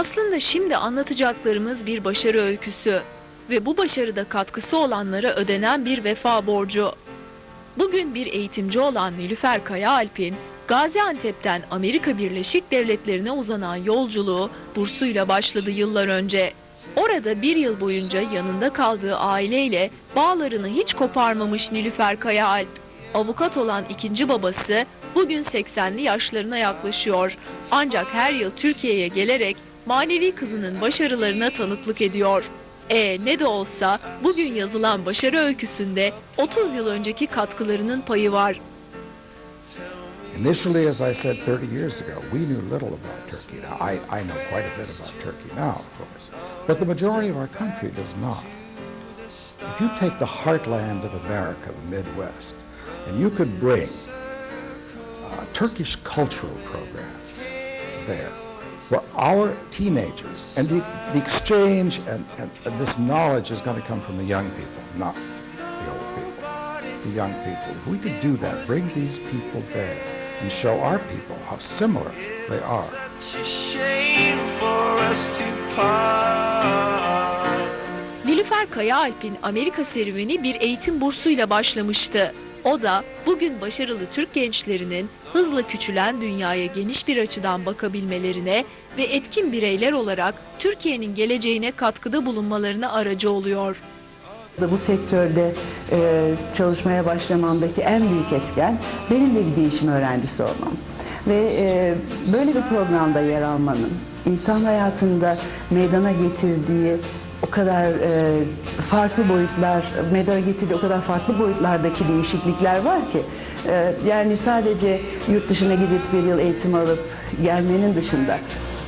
Aslında şimdi anlatacaklarımız bir başarı öyküsü ve bu başarıda katkısı olanlara ödenen bir vefa borcu. Bugün bir eğitimci olan Nilüfer Kayaalp'in Gaziantep'ten Amerika Birleşik Devletleri'ne uzanan yolculuğu bursuyla başladı yıllar önce. Orada bir yıl boyunca yanında kaldığı aileyle bağlarını hiç koparmamış Nilüfer Kayaalp. Avukat olan ikinci babası bugün 80'li yaşlarına yaklaşıyor. Ancak her yıl Türkiye'ye gelerek manevi kızının başarılarına tanıklık ediyor. E ne de olsa bugün yazılan başarı öyküsünde 30 yıl önceki katkılarının payı var. Initially, as I said 30 years ago, we knew little about Turkey. Now, I, I know quite a bit about Turkey now, of course, but the majority of our country does not. If you take the heartland of America, the Midwest, and you could bring uh, Turkish cultural programs there, where our teenagers, and the, the exchange and, and, and this knowledge is going to come from the young people, not the old people the young people. If we could do that, bring these people there and show our people how similar they are. Nilüfer Kayaalp'in Amerika serüveni bir eğitim bursuyla başlamıştı. O da bugün başarılı Türk gençlerinin hızla küçülen dünyaya geniş bir açıdan bakabilmelerine ve etkin bireyler olarak Türkiye'nin geleceğine katkıda bulunmalarına aracı oluyor. Bu sektörde e, çalışmaya başlamamdaki en büyük etken benim de bir bilişim öğrencisi olmam. Ve e, böyle bir programda yer almanın insan hayatında meydana getirdiği o kadar e, farklı boyutlar, meydana getirdiği o kadar farklı boyutlardaki değişiklikler var ki e, yani sadece yurt dışına gidip bir yıl eğitim alıp gelmenin dışında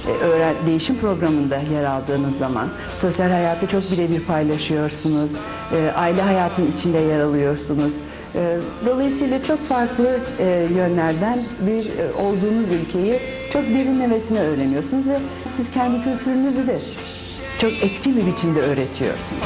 e, öğren değişim programında yer aldığınız zaman sosyal hayatı çok birebir paylaşıyorsunuz. E, aile hayatın içinde yer alıyorsunuz. E, dolayısıyla çok farklı e, yönlerden bir e, olduğunuz ülkeyi çok derinlemesine öğreniyorsunuz ve siz kendi kültürünüzü de çok etkin bir biçimde öğretiyorsunuz.